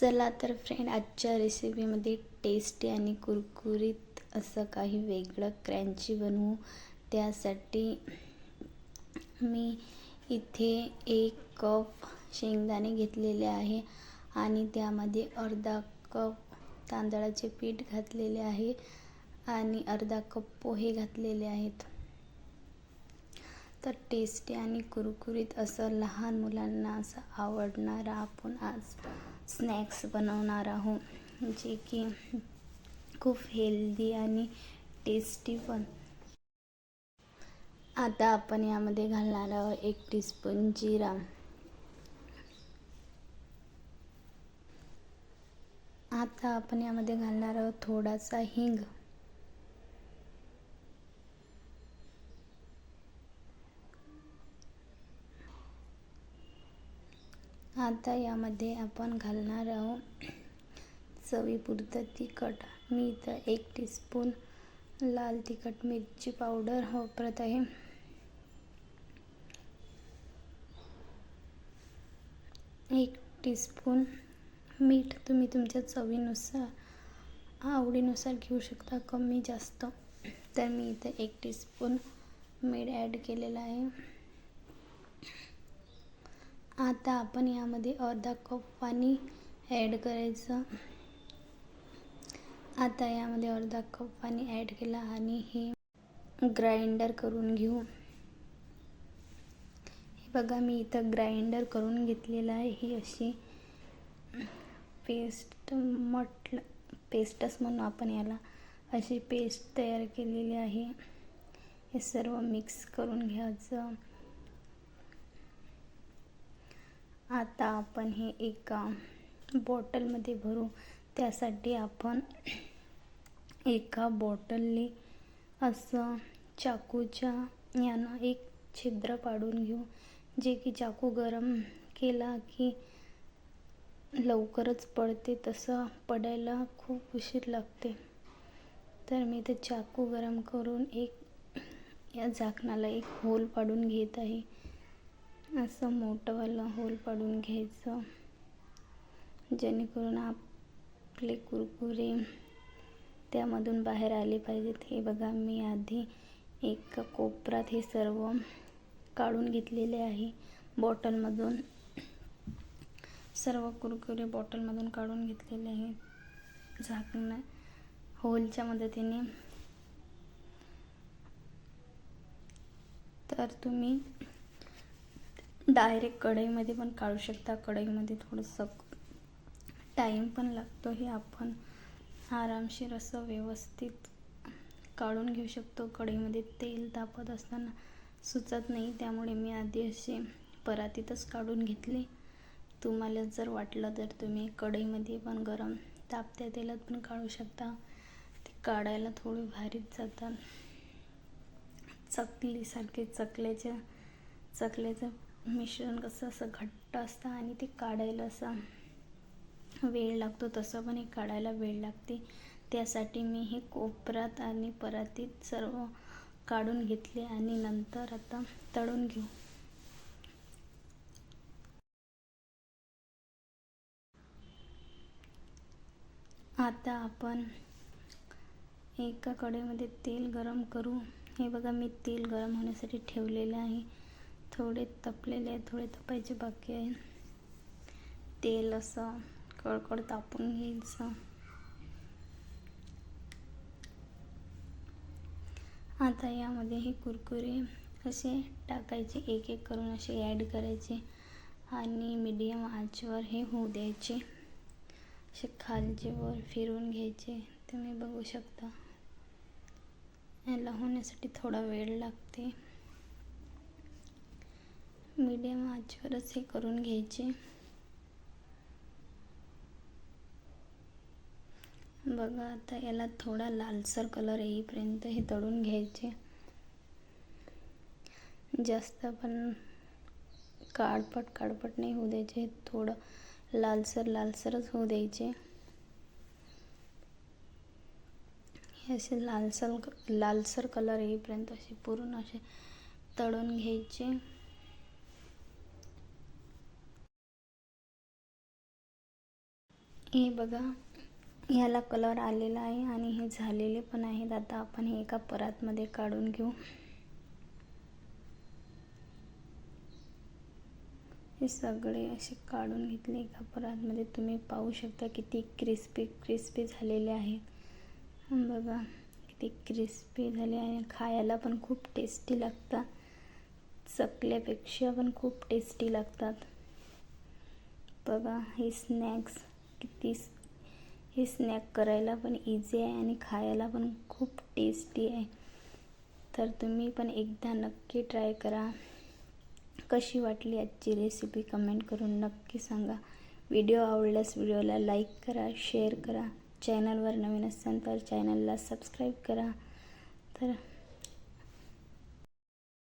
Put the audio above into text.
चला तर फ्रेंड आजच्या रेसिपीमध्ये टेस्टी आणि कुरकुरीत असं काही वेगळं क्रँची बनवू. त्यासाठी मी इथे एक कप शेंगदाणे घेतलेले आहे आणि त्यामध्ये अर्धा कप तांदळाचे पीठ घातलेले आहे आणि अर्धा कप पोहे घातलेले आहेत. तर टेस्टी आणि कुरकुरीत असं लहान मुलांना असं आवडणारा आपण आज स्नॅक्स बनवणार आहोत जे की खूप हेल्दी आणि टेस्टी पण. आता आपण यामध्ये घालणार आहोत एक टीस्पून जिरा. आता आपण यामध्ये घालणार आहोत थोडासा हिंग. आता यामध्ये आपण घालणार आहोत चवीपुरतं तिखट. मी इथं एक टीस्पून लाल तिखट मिरची पावडर वापरत आहे. एक टीस्पून मीठ तुम्ही तुमच्या चवीनुसार आवडीनुसार घेऊ शकता कमी जास्त. तर मी इथं एक टीस्पून मीठ ॲड केलेलं आहे. आता आपण यामध्ये अर्धा कप पाणी ॲड करायचं. आता यामध्ये अर्धा कप पाणी ॲड केलं आणि हे ग्राइंडर करून घेऊ. हे बघा मी इथं ग्राइंडर करून घेतलेलं आहे. ही अशी पेस्ट म्हटलं पेस्टच म्हणू आपण याला. अशी पेस्ट तयार केलेली आहे. हे सर्व मिक्स करून घ्यायचं. आता आपण हे एका बॉटलमध्ये भरू. त्यासाठी आपण एका बॉटलने असं चाकूच्या यानं एक छिद्र पाडून घेऊ. जे की चाकू गरम केला की लवकरच पडते. तसं पडायला खूप उशीर लागते. तर मी ते चाकू गरम करून एक या झाकणाला एक होल पाडून घेत आहे. असं मोठंवालं होल पाडून घ्यायचं. जेणेकरून आपले कुरकुरे त्यामधून बाहेर आले पाहिजेत. हे बघा मी आधी एक कोपरात हे सर्व काढून घेतलेले आहे. बॉटलमधून सर्व कुरकुरे बॉटलमधून काढून घेतलेले आहे. झाकणं होलच्या मदतीने. तर तुम्ही डायरेक्ट कढईमध्ये पण काढू शकता. कढईमध्ये थोडंसं टाईम पण लागतो. हे आपण आरामशीर असं व्यवस्थित काढून घेऊ शकतो. कढईमध्ये तेल तापत असताना सुचत नाही. त्यामुळे मी आधी असे परातीतच काढून घेतले. तुम्हाला जर वाटलं तर तुम्ही कढईमध्ये पण गरम तापत्या तेलात पण काढू शकता. ते काढायला थोडी भारीच जातात चकलीसारखे चकल्याच्या चकल्याचं मिश्रण कसं असं घट्ट असतं आणि ते काढायला असं वेळ लागतो तसं पण हे काढायला वेळ लागते. त्यासाठी मी हे कोपरात आणि परातीत सर्व काढून घेतले आणि नंतर आता तळून घेऊ. आता आपण एका कडेमध्ये तेल गरम करू. हे बघा मी तेल गरम होण्यासाठी ठेवलेलं आहे. थोडे तपलेले आहेत थोडे तपायचे बाकी आहे तेल असं कळकळ तापून घ्यायचं. आता यामध्ये हे कुरकुरे असे टाकायचे एक एक करून असे ॲड करायचे आणि मीडियम आचवर हे होऊ द्यायचे. असे खालचे वर फिरवून घ्यायचे तुम्ही बघू शकता. याला होण्यासाठी थोडा वेळ लागते. मीडियम आचवरच हे करून घ्यायचे. बघा आता याला थोडा लालसर कलर येईपर्यंत हे तळून घ्यायचे. जास्त पण काळपट काळपट नाही होऊ द्यायचे थोडं लालसर लालसरच होऊ द्यायचे. हे असे लालसर लालसर कलर येईपर्यंत असे पूर्ण असे तळून घ्यायचे. हे बघा ह्याला कलर आलेला आहे आणि हे झालेले पण आहेत. आता आपण हे एका परातमध्ये काढून घेऊ. हे सगळे असे काढून घेतले एका परातमध्ये. तुम्ही पाहू शकता किती क्रिस्पी क्रिस्पी झालेले आहेत. बघा किती क्रिस्पी झाले आणि खायला पण खूप टेस्टी लागतात. चकल्यापेक्षा पण खूप टेस्टी लागतात. बघा हे स्नॅक्स किती हे स्नॅक करायला पण इझी आहे आणि खायला पण खूप टेस्टी आहे. तर तुम्ही पण एकदा नक्की ट्राय करा. कशी वाटली आजची रेसिपी कमेंट करून नक्की सांगा. व्हिडिओ आवडल्यास व्हिडिओला लाईक करा शेअर करा. चॅनलवर नवीन असाल तर चॅनलला सबस्क्राईब करा. तर